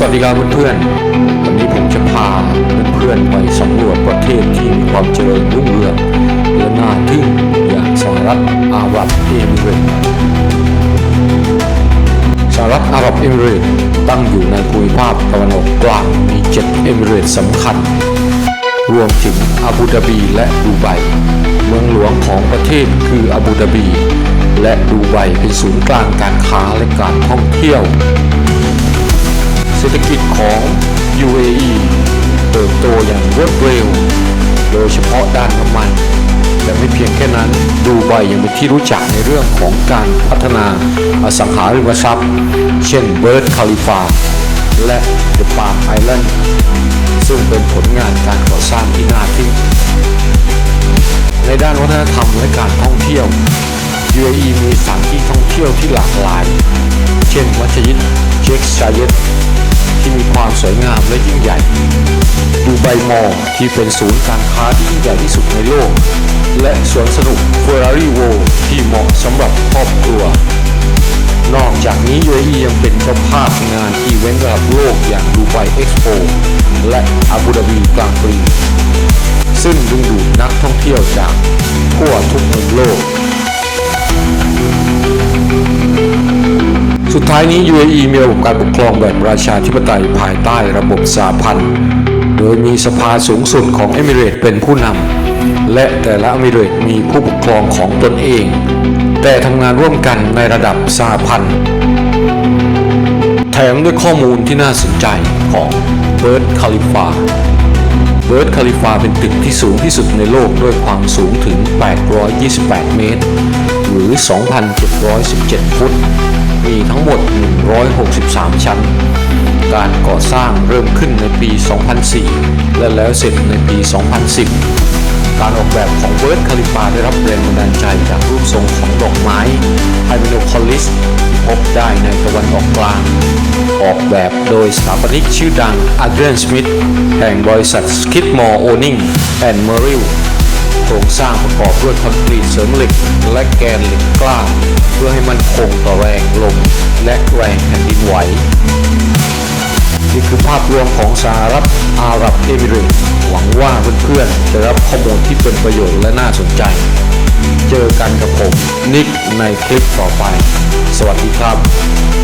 สวัสดีครับเพื่อนๆ วันนี้ผมจะพาเพื่อนๆไปสำรวจประเทศที่มีความเจริญรุ่งเรืองและน่าทึ่งอย่างสหรัฐอาหรับเอมิเรตส์สหรัฐอาหรับเอมิเรตส์ตั้งอยู่ในภูมิภาคตะวันออกกลางมีเจ็ดเอมิเรตส์สำคัญ รวมถึงอาบูดาบีและดูไบเมืองหลวงของประเทศคืออาบูดาบี และดูไบเป็นศูนย์กลางการค้าและการท่องเที่ยว เศรษฐกิจของ UAE เติบโตอย่างรวดเร็ว โดยเฉพาะด้านน้ำมัน แต่ไม่เพียงแค่นั้น ดูไบยังเป็นที่รู้จักในเรื่องของการพัฒนาอสังหาริมทรัพย์ เช่นเบิร์ดคาลิฟาและเดอะปาร์ไอแลนด์ซึ่งเป็นผลงานการก่อสร้างที่น่าทึ่งในด้านวัฒนธรรมและการท่องเที่ยว UAE มีสถานที่ท่องเที่ยวที่หลากหลาย เช่นมัสยิด เชคชายดที่มีความสวยงามและยิ่งใหญ่ ดูไบมอลที่เป็นศูนย์การค้าที่ยิ่งใหญ่ที่สุดในโลก และสวนสนุกเฟอร์รารี่โวที่เหมาะสำหรับครอบครัว นอกจากนี้ UAE ยังเป็นเจ้าภาพงานอีเวนต์ระดับโลกอย่างดูไบเอ็กซ์โปและอาบูดาบีกลางปีซึ่งดึงดูดนักท่องเที่ยวจากทั่วทุกมุมโลก ท้ายนี้ UAE มีระบบการปกครองแบบราชาธิปไตยภายใต้ระบบสหพันธ์โดยมีสภาสูงสุดของเอมิเรตเป็นผู้นำและแต่ละเอมิเรตมีผู้ปกครองของตนเอง แต่ทำงานร่วมกันในระดับสหพันธ์แถมด้วยข้อมูลที่น่าสนใจของเบิร์ดคาลิฟาเบิร์ดคาลิฟาเป็นตึกที่สูงที่สุดในโลกด้วยความสูงถึง 828 เมตร รือ 2,717 ฟุต มีทั้งหมด 163 ชั้น การก่อสร้างเริ่มขึ้นในปี 2004 และแล้วเสร็จในปี 2010 การออกแบบของเบิร์ดคาลิฟาได้รับแรงบันดาลใจจากรูปทรงของดอกไม้ไฮเมโนคอลิสที่พบได้ในตะวันออกกลาง ออกแบบโดยสถาปนิกชื่อดังอ d เดรนสมิธแห่งบริษัทสคิดมอร์โอนิงแอนด์เมอริล โครงสร้างประกอบด้วยคอนกรีตเสริมเหล็ก และแกนเหล็กกล้า เพื่อให้มันคงต่อแรงลมและแรงแผ่นดินไหว นี่คือภาพรวมของสหรัฐอาหรับเอมิเรตส์หวังว่าเพื่อนๆจะรับข้อมูลที่เป็นประโยชน์และน่าสนใจ เจอกันกับผม นิกในคลิปต่อไป สวัสดีครับ